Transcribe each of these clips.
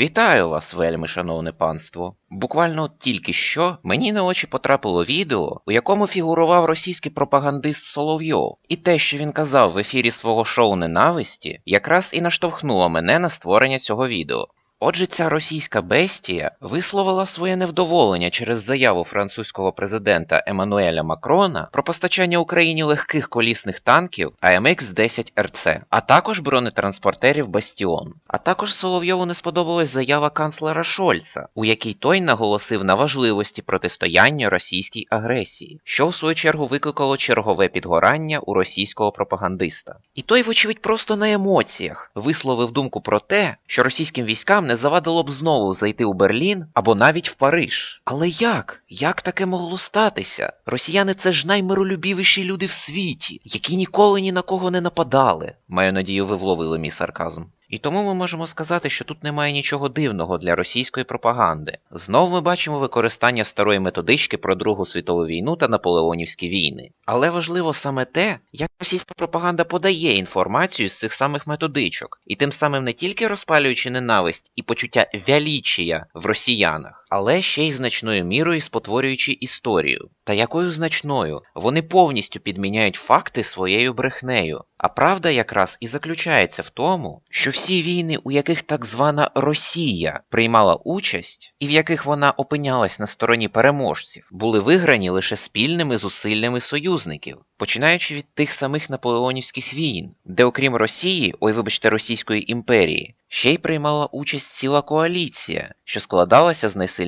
Вітаю вас, вельми шановне панство. Буквально тільки що мені на очі потрапило відео, у якому фігурував російський пропагандист Соловйов, і те, що він казав в ефірі свого шоу ненависті, якраз і наштовхнуло мене на створення цього відео. Отже, ця російська бестія висловила своє невдоволення через заяву французького президента Еммануеля Макрона про постачання Україні легких колісних танків АМХ-10 РЦ, а також бронетранспортерів Бастіон. А також Соловйову не сподобалась заява канцлера Шольца, у якій той наголосив на важливості протистояння російській агресії, що в свою чергу викликало чергове підгорання у російського пропагандиста. І той, вочевидь, просто на емоціях висловив думку про те, що російським військам не завадило б знову зайти у Берлін або навіть в Париж. Але як? Як таке могло статися? Росіяни це ж наймиролюбівіші люди в світі, які ніколи ні на кого не нападали. Маю надію, ви вловили мій сарказм. І тому ми можемо сказати, що тут немає нічого дивного для російської пропаганди. Знову ми бачимо використання старої методички про Другу світову війну та наполеонівські війни. Але важливо саме те, як російська пропаганда подає інформацію з цих самих методичок, і тим самим не тільки розпалюючи ненависть і почуття вялічія в росіянах, але ще й значною мірою спотворюючи історію. Та якою значною вони повністю підміняють факти своєю брехнею. А правда якраз і заключається в тому, що всі війни, у яких так звана Росія приймала участь, і в яких вона опинялась на стороні переможців, були виграні лише спільними зусиллями союзників, починаючи від тих самих наполеонівських війн, де, окрім Росії, ой, вибачте, Російської імперії, ще й приймала участь ціла коаліція, що складалася з найсильніших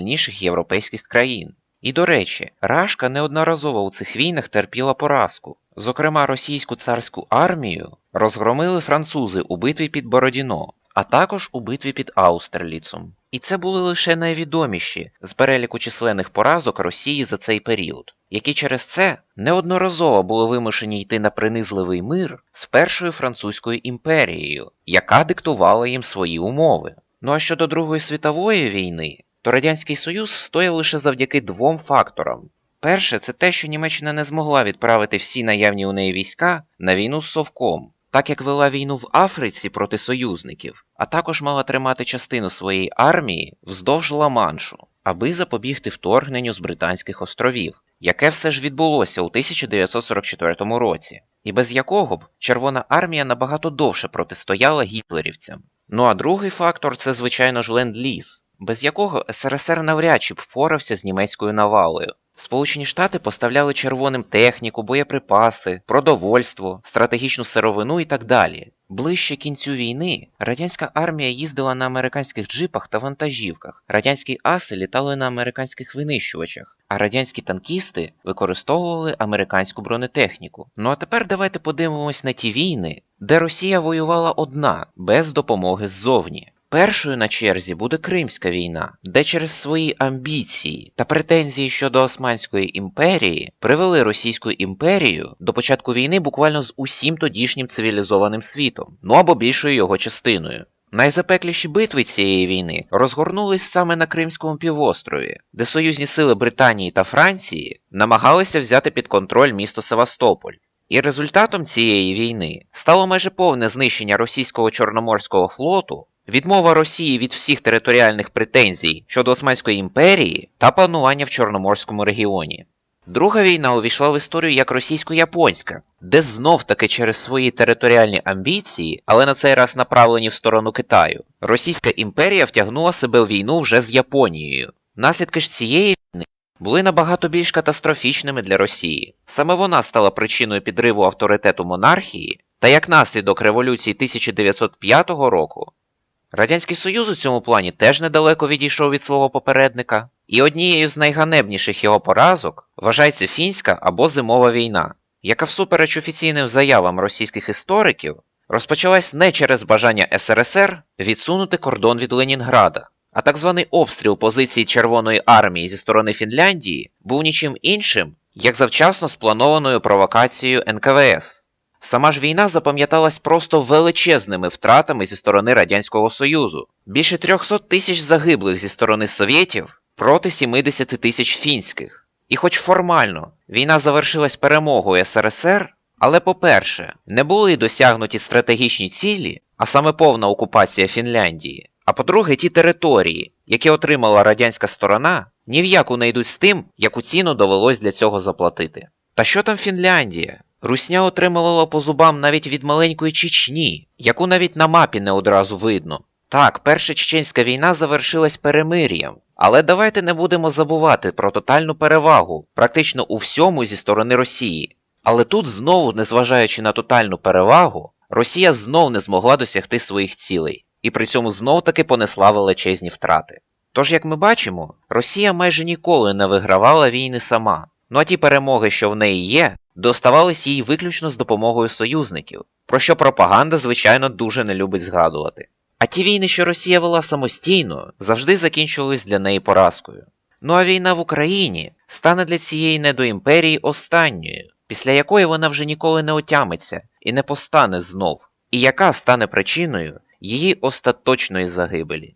європейських країн. І до речі, Рашка неодноразово у цих війнах терпіла поразку. Зокрема, російську царську армію розгромили французи у битві під Бородіно, а також у битві під Аустерліцом. І це були лише найвідоміші з переліку численних поразок Росії за цей період, які через це неодноразово були вимушені йти на принизливий мир з першою французькою імперією, яка диктувала їм свої умови. Ну а щодо Другої світової війни, то Радянський Союз стояв лише завдяки двом факторам. Перше, це те, що Німеччина не змогла відправити всі наявні у неї війська на війну з Совком, так як вела війну в Африці проти союзників, а також мала тримати частину своєї армії вздовж Ла-Маншу, аби запобігти вторгненню з Британських островів, яке все ж відбулося у 1944 році, і без якого б Червона армія набагато довше протистояла гітлерівцям. Ну а другий фактор це, звичайно ж, ленд-ліз, без якого СРСР навряд чи б впорався з німецькою навалою. Сполучені Штати поставляли червоним техніку, боєприпаси, продовольство, стратегічну сировину і так далі. Ближче кінцю війни радянська армія їздила на американських джипах та вантажівках, радянські аси літали на американських винищувачах, а радянські танкісти використовували американську бронетехніку. Ну а тепер давайте подивимось на ті війни, де Росія воювала одна, без допомоги ззовні. Першою на черзі буде Кримська війна, де через свої амбіції та претензії щодо Османської імперії привели Російську імперію до початку війни буквально з усім тодішнім цивілізованим світом, ну або більшою його частиною. Найзапекліші битви цієї війни розгорнулись саме на Кримському півострові, де союзні сили Британії та Франції намагалися взяти під контроль місто Севастополь. І результатом цієї війни стало майже повне знищення російського Чорноморського флоту Відмова Росії від всіх територіальних претензій щодо Османської імперії та панування в Чорноморському регіоні. Друга війна увійшла в історію як російсько-японська, де знов таки через свої територіальні амбіції, але на цей раз направлені в сторону Китаю, Російська імперія втягнула себе в війну вже з Японією. Наслідки ж цієї війни були набагато більш катастрофічними для Росії. Саме вона стала причиною підриву авторитету монархії, та як наслідок революції 1905 року Радянський Союз у цьому плані теж недалеко відійшов від свого попередника, і однією з найганебніших його поразок вважається фінська або зимова війна, яка всупереч офіційним заявам російських істориків розпочалась не через бажання СРСР відсунути кордон від Ленінграда, а так званий обстріл позицій Червоної армії зі сторони Фінляндії був нічим іншим, як завчасно спланованою провокацією НКВС. Сама ж війна запам'яталась просто величезними втратами зі сторони Радянського Союзу. Більше 300 тисяч загиблих зі сторони совєтів проти 70 тисяч фінських. І хоч формально війна завершилась перемогою СРСР, але, по-перше, не були досягнуті стратегічні цілі, а саме повна окупація Фінляндії. А по-друге, ті території, які отримала радянська сторона, ні в яку не йдуть з тим, яку ціну довелось для цього заплатити. Та що там Фінляндія? Русня отримувала по зубам навіть від маленької Чечні, яку навіть на мапі не одразу видно. Так, перша чеченська війна завершилась перемир'ям, але давайте не будемо забувати про тотальну перевагу практично у всьому зі сторони Росії. Але тут знову, незважаючи на тотальну перевагу, Росія знов не змогла досягти своїх цілей, і при цьому знов таки понесла величезні втрати. Тож, як ми бачимо, Росія майже ніколи не вигравала війни сама. Ну а ті перемоги, що в неї є, доставались їй виключно з допомогою союзників, про що пропаганда, звичайно, дуже не любить згадувати. А ті війни, що Росія вела самостійно, завжди закінчувались для неї поразкою. Ну а війна в Україні стане для цієї недоімперії останньою, після якої вона вже ніколи не отямиться і не постане знов, і яка стане причиною її остаточної загибелі.